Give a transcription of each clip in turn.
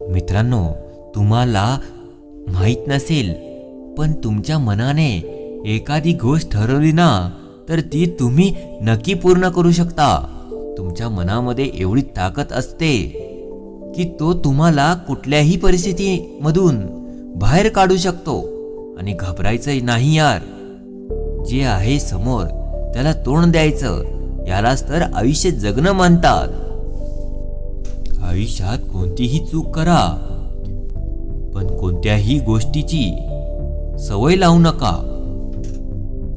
मित्रांनो तुम्हाला माहीत नसेल पण तुमच्या मनाने एखादी गोष्ट ठरवली ना तर ती तुम्ही नक्की पूर्ण करू शकता. तुमच्या मनामध्ये एवढी ताकद असते की तो तुम्हाला कुठल्याही परिस्थितीमधून बाहेर काढू शकतो आणि घाबरायचं नाही यार. जे आहे समोर त्याला तोंड द्यायचं यालाच तर आयुष्य जगणं म्हणतात. आयुष्यात कोणतीही चूक करा. पण कोणत्याही गोष्टीची सवय लावू नका.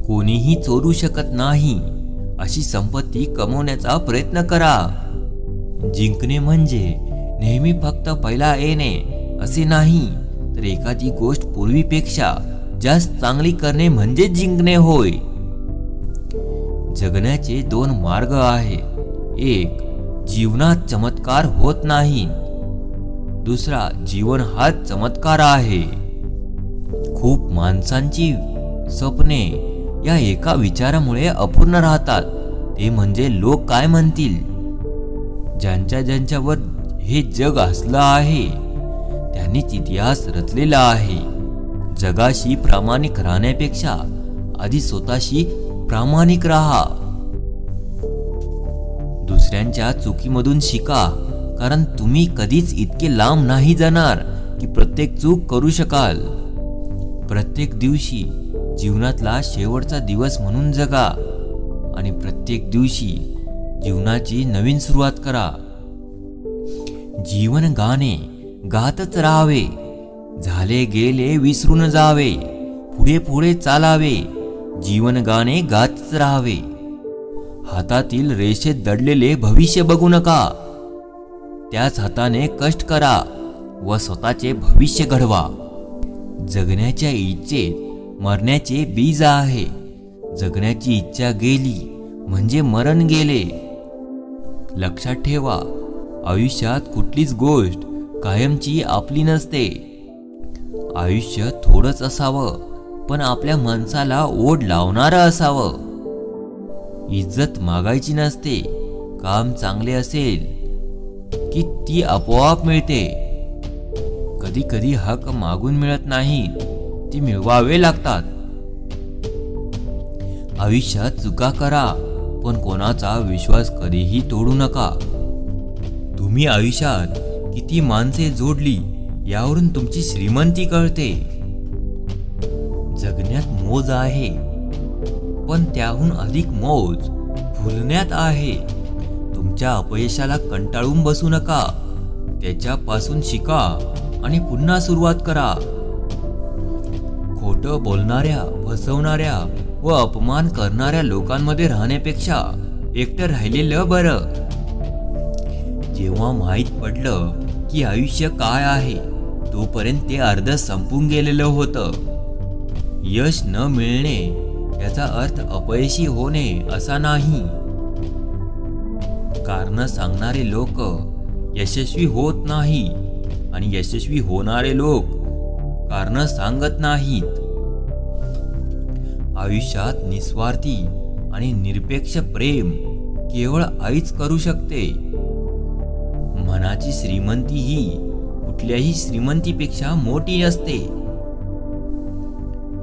कोणीही चोरू शकत नाही. अशी संपत्ती कमवण्याचा प्रयत्न करा. जिंकणे म्हणजे नेहमी फक्त पहिला येणे असे नाही तर एखादी गोष्ट पूर्वीपेक्षा जास्त चांगली करणे म्हणजे जिंकणे होय. जगण्याचे दोन मार्ग आहे एक जीवनात चमत्कार होत नाही. दुसरा जीवन हा चमत्कार आहे. खूप माणसांची स्वप्ने या एका विचारामुळे अपूर्ण राहतात. ते म्हणजे लोक काय म्हणतील? ज्यांच्या ज्यांच्यावर हे जग असलं आहे त्यांनीच इतिहास रचलेला आहे. जगाशी प्रामाणिक राहण्यापेक्षा आधी स्वतःशी प्रामाणिक राहा. दुसऱ्यांच्या चुकीमधून शिका. कारण तुम्ही कधीच इतके लांब नाही जाणार की प्रत्येक चूक करू शकाल. प्रत्येक दिवशी जीवनातला शेवटचा दिवस म्हणून जगा आणि प्रत्येक दिवशी जीवनाची नवीन सुरुवात करा. जीवन गाणे गातच राहावे. झाले गेले विसरून जावे. पुढे पुढे चालावे. जीवन गाणे गातच राहावे. हातातील रेषेत दडलेले भविष्य बघू नका. त्याच हाताने कष्ट करा व स्वतःचे भविष्य घडवा. जगण्याच्या इच्छेत मरण्याचे बीज आहे. जगण्याची इच्छा गेली म्हणजे मरण गेले. लक्षात ठेवा आयुष्यात कुठलीच गोष्ट कायमची आपली नसते. आयुष्य थोडंच असावं पण आपल्या माणसाला ओढ लावणारं असावं. इज्जत मागायची नसते. काम चांगले असेल की ती आपोआप मिळते. कधी कधी हक मागून मिळत नाही ती मिळवावे लागतात. आयुष्यात चुका करा पण कोणाचा विश्वास कधीही तोडू नका. तुम्ही आयुष्यात किती माणसे जोडली यावरून तुमची श्रीमंती कळते. जगण्यात मोज आहे. पण त्याहून अधिक मौज भुलण्यात आहे. तुमच्या अपयशाला कंटाळून बसू नका. त्याच्यापासून शिका आणि पुन्हा सुरुवात करा. खोटं बोलणाऱ्या फसवणाऱ्या व अपमान करणाऱ्या लोकांमध्ये राहण्यापेक्षा एकटं राहिलेलं बरं. जेव्हा माहीत पडलं की आयुष्य काय आहे तोपर्यंत ते अर्ध संपून गेलेलं होतं. यश न मिळणे याचा अर्थ अपयशी होणे असा नाही. कारण सांगणारे लोक यशस्वी होत नाही आणि यशस्वी होणारे लोक कारण सांगत नाहीत. आयुष्यात निस्वार्थी आणि निरपेक्ष प्रेम केवळ आईच करू शकते. मनाची श्रीमंती ही कुठल्याही श्रीमंतीपेक्षा मोठी असते.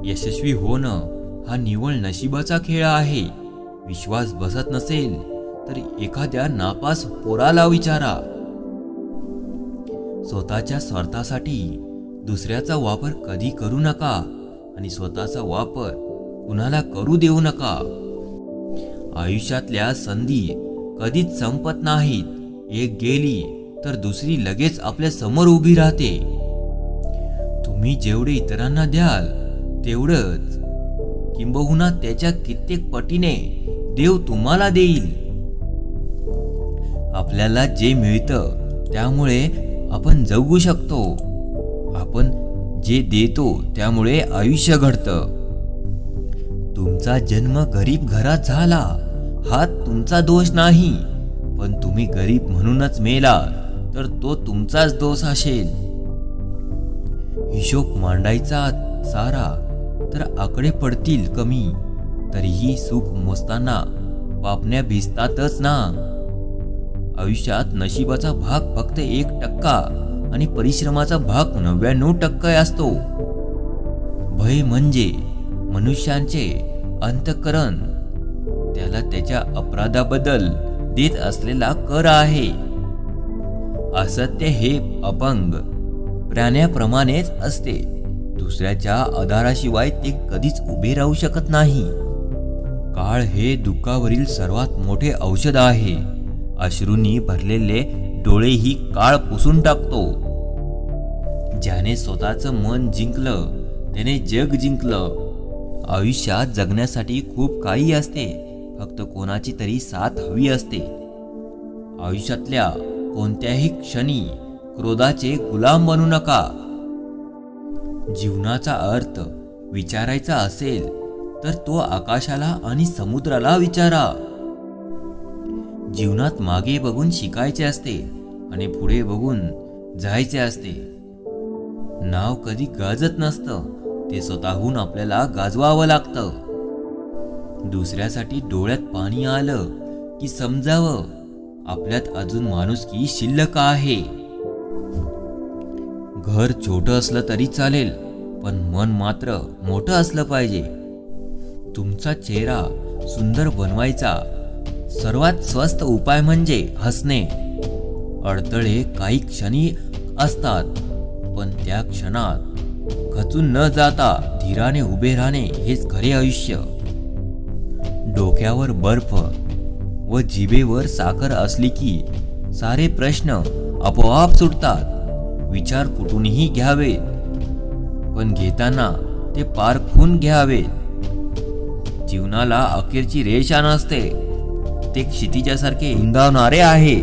यशस्वी होणं हा निव्वळ नशिबाचा खेळ आहे. विश्वास बसत नसेल तर एखाद्या नापास पोराला विचारा. स्वतःच्या स्वार्थासाठी दुसऱ्याचा वापर कधी करू नका आणि स्वतःचा वापर कुणाला करू देऊ नका. आयुष्यातल्या संधी कधीच संपत नाहीत. एक गेली तर दुसरी लगेच आपल्यासमोर उभी राहते. तुम्ही जेवढे इतरांना द्याल तेवढंच किंबहुना त्याच्या कित्येक पटीने देव तुम्हाला देईल. आपल्याला जे मिळतं त्यामुळे आपण जगू शकतो. आपण जे देतो त्यामुळे आयुष्य घडतं. तुमचा जन्म गरीब घरात झाला हा तुमचा दोष नाही. पण तुम्ही गरीब म्हणूनच मेला तर तो तुमचाच दोष असेल. हिशोब मांडायचा सारा. तर आकडे पडतील कमी. तरीही सुख मोजताना पापण्या भिजतातच ना. आयुष्यात नशिबाचा भाग फक्त एक टक्का आणि परिश्रमाचा भाग नव्याण्णव टक्के असतो. भय म्हणजे मनुष्यांचे अंतकरण. त्याला त्याच्या अपराधाबद्दल देत असलेला कर आहे. असत्य हे अपंग प्राण्याप्रमाणेच असते. दुसऱ्याच्या आधाराशिवाय ते कधीच उभे राहू शकत नाही. काळ हे दुःखावरील सर्वात मोठे औषध आहे. अश्रूंनी भरलेले डोळेही काळ पुसून टाकतो. ज्याने स्वतःचं मन जिंकलं त्याने जग जिंकलं. आयुष्यात जगण्यासाठी खूप काही असते फक्त कोणाची तरी साथ हवी असते. आयुष्यातल्या कोणत्याही क्षणी क्रोधाचे गुलाम बनू नका. जीवनाचा अर्थ विचारायचा असेल तर तो आकाशाला आणि समुद्राला विचारा. जीवनात मागे बघून शिकायचे असते आणि पुढे बघून जायचे असते. नाव कधी गाजत नसतं ते स्वतःहून आपल्याला गाजवावं लागतं. दुसऱ्यासाठी डोळ्यात पाणी आलं की समजावं आपल्यात अजून माणुसकी शिल्लक आहे. घर छोटं असलं तरी चालेल पण मन मात्र मोठं असलं पाहिजे. तुमचा चेहरा सुंदर बनवायचा. सर्वात स्वस्त उपाय म्हणजे हसणे. अडथळे काही क्षणी असतात पण त्या क्षणात खचून न जाता धीराने उभे राहणे हेच खरे आयुष्य. डोक्यावर बर्फ व जिभेवर साखर असली की सारे प्रश्न आपोआप सुटतात. विचार कुठूनही घ्यावे पण घेताना ते पारखून घ्यावे. जीवनाला अखेरची रेषा नसते. ते क्षितिजासारखे उंदावणारे आहे.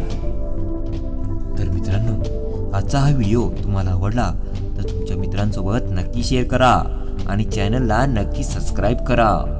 तर मित्रांनो आजचा हा व्हिडिओ तुम्हाला आवडला तर तुमच्या मित्रांसोबत नक्की शेअर करा आणि चॅनलला नक्की सबस्क्राईब करा.